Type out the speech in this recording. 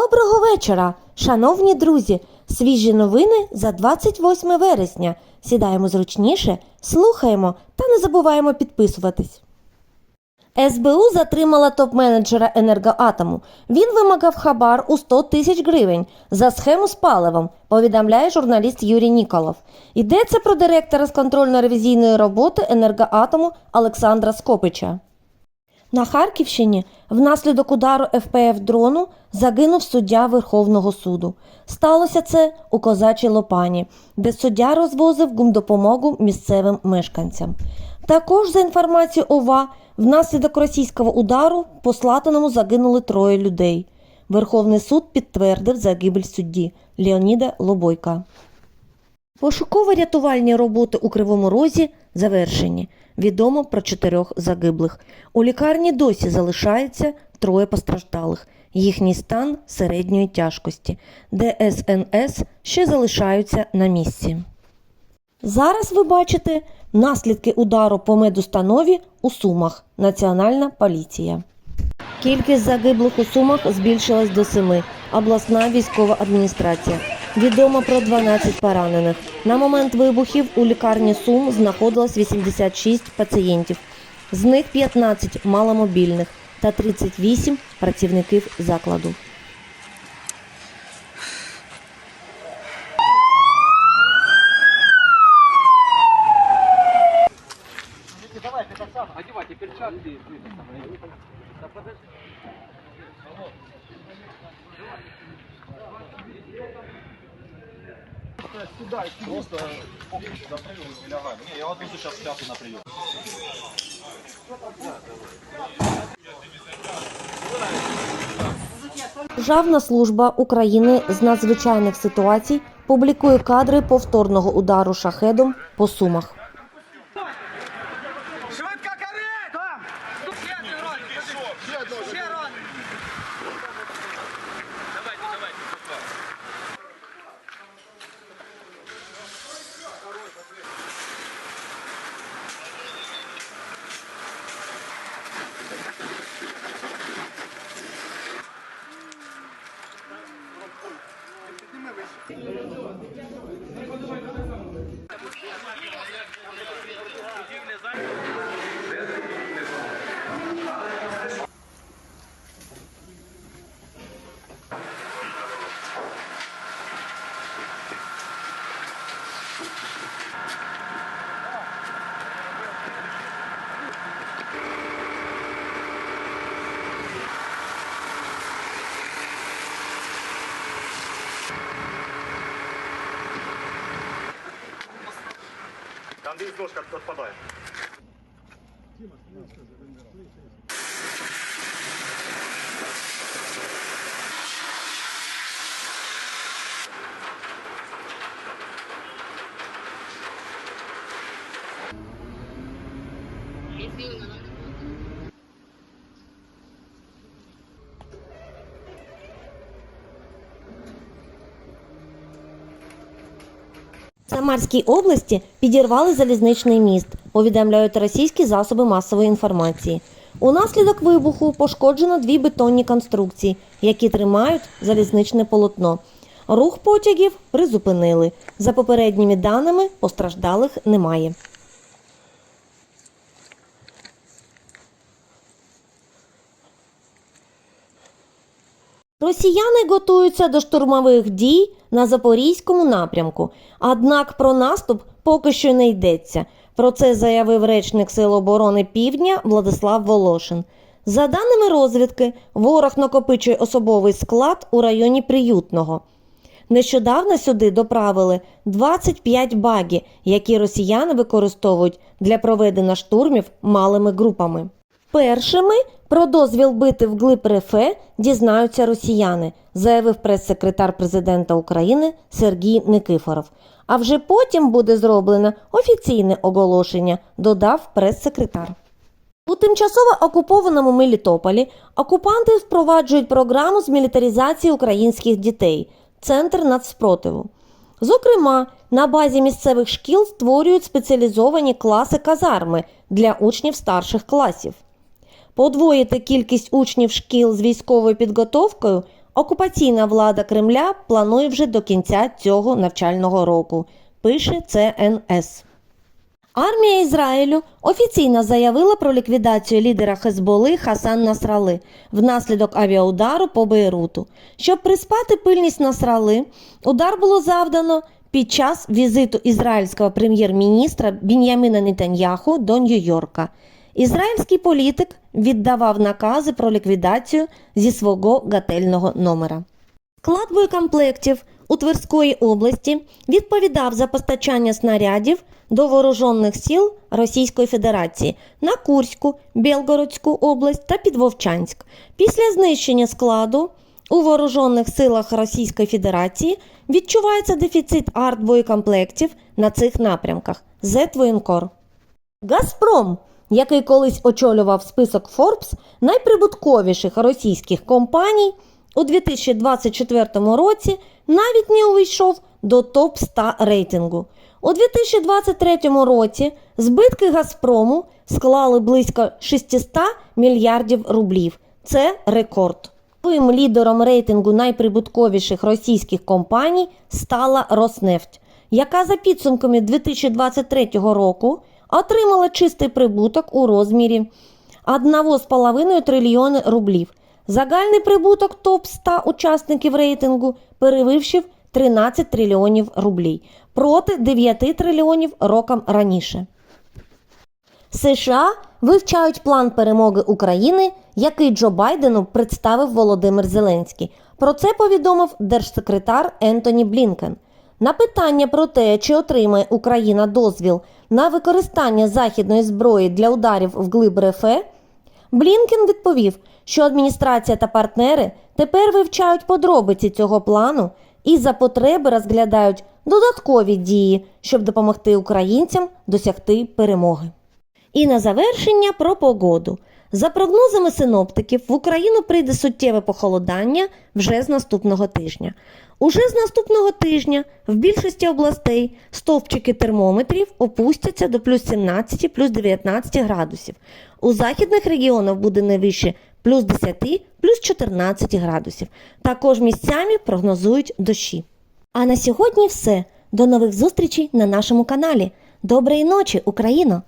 Доброго вечора, шановні друзі! Свіжі новини за 28 вересня. Сідаємо зручніше, слухаємо та не забуваємо підписуватись. СБУ затримала топ-менеджера енергоатому. Він вимагав хабар у 100 тисяч гривень за схему з паливом, повідомляє журналіст Юрій Ніколов. Йдеться про директора з контрольно-ревізійної роботи енергоатому Олександра Скопича. На Харківщині внаслідок удару ФПФ дрону загинув суддя Верховного суду. Сталося це у Козачій Лопані, де суддя розвозив гумдопомогу місцевим мешканцям. Також, за інформацією ОВА, внаслідок російського удару по Слатиному загинули троє людей. Верховний суд підтвердив загибель судді Леоніда Лобойка. Пошуково-рятувальні роботи у Кривому Розі завершені. Відомо про чотирьох загиблих. У лікарні досі залишається троє постраждалих. Їхній стан середньої тяжкості. ДСНС ще залишаються на місці. Зараз ви бачите наслідки удару по медустанові у Сумах. Національна поліція. Кількість загиблих у Сумах збільшилась до семи. Обласна військова адміністрація. Відомо про 12 поранених. На момент вибухів у лікарні Сум знаходилось 86 пацієнтів. З них 15 маломобільних та 38 працівників закладу. Одевайте перчатки. Сюда, просто поки на прийом не я вот я сейчас зараз на прием. Державна служба України з надзвичайних ситуацій публікує кадри повторного удару шахедом по сумах. Десь дошка відпадає. В Самарській області підірвали залізничний міст, повідомляють російські засоби масової інформації. Унаслідок вибуху пошкоджено дві бетонні конструкції, які тримають залізничне полотно. Рух потягів призупинили. За попередніми даними, постраждалих немає. Росіяни готуються до штурмових дій на запорізькому напрямку. Однак про наступ поки що не йдеться. Про це заявив речник Сил оборони Півдня Владислав Волошин. За даними розвідки, ворог накопичує особовий склад у районі Приютного. Нещодавно сюди доправили 25 багі, які росіяни використовують для проведення штурмів малими групами. Першими про дозвіл бити вглиб РФ дізнаються росіяни, заявив прес-секретар президента України Сергій Никифоров. А вже потім буде зроблено офіційне оголошення, додав прес-секретар. У тимчасово окупованому Мелітополі окупанти впроваджують програму з мілітаризації українських дітей Центр нацспротиву. Зокрема, на базі місцевих шкіл створюють спеціалізовані класи казарми для учнів старших класів. Подвоїти кількість учнів шкіл з військовою підготовкою окупаційна влада Кремля планує вже до кінця цього навчального року, пише ЦНС. Армія Ізраїлю офіційно заявила про ліквідацію лідера Хезболи Хасан Насрали внаслідок авіаудару по Бейруту. Щоб приспати пильність Насрали, удар було завдано під час візиту ізраїльського прем'єр-міністра Бін'яміна Нетаньяху до Нью-Йорка. Ізраїльський політик віддавав накази про ліквідацію зі свого готельного номера. Склад боєкомплектів у Тверської області відповідав за постачання снарядів до вооружених сил Російської Федерації на Курську, Белгородську область та Підвовчанськ. Після знищення складу у вооружених силах Російської Федерації відчувається дефіцит артбоєкомплектів на цих напрямках. Зетвоєнкор. Газпром, який колись очолював список Forbes найприбутковіших російських компаній, у 2024 році навіть не увійшов до топ 100 рейтингу. У 2023 році збитки Газпрому склали близько 600 мільярдів рублів. Це рекорд. Новим лідером рейтингу найприбутковіших російських компаній стала Роснефть, яка за підсумками 2023 року отримала чистий прибуток у розмірі 1,5 трильйони рублів. Загальний прибуток топ 100 учасників рейтингу перевищив 13 трильйонів рублів проти 9 трильйонів роком раніше. США вивчають план перемоги України, який Джо Байдену представив Володимир Зеленський. Про це повідомив держсекретар Ентоні Блінкен. На питання про те, чи отримає Україна дозвіл на використання західної зброї для ударів в глиб РФ, Блінкен відповів, що адміністрація та партнери тепер вивчають подробиці цього плану і за потреби розглядають додаткові дії, щоб допомогти українцям досягти перемоги. І на завершення про погоду. За прогнозами синоптиків, в Україну прийде суттєве похолодання вже з наступного тижня. Уже з наступного тижня в більшості областей стовпчики термометрів опустяться до плюс 17, плюс 19 градусів. У західних регіонах буде не вище плюс 10, плюс 14 градусів. Також місцями прогнозують дощі. А на сьогодні все. До нових зустрічей на нашому каналі. Доброї ночі, Україно!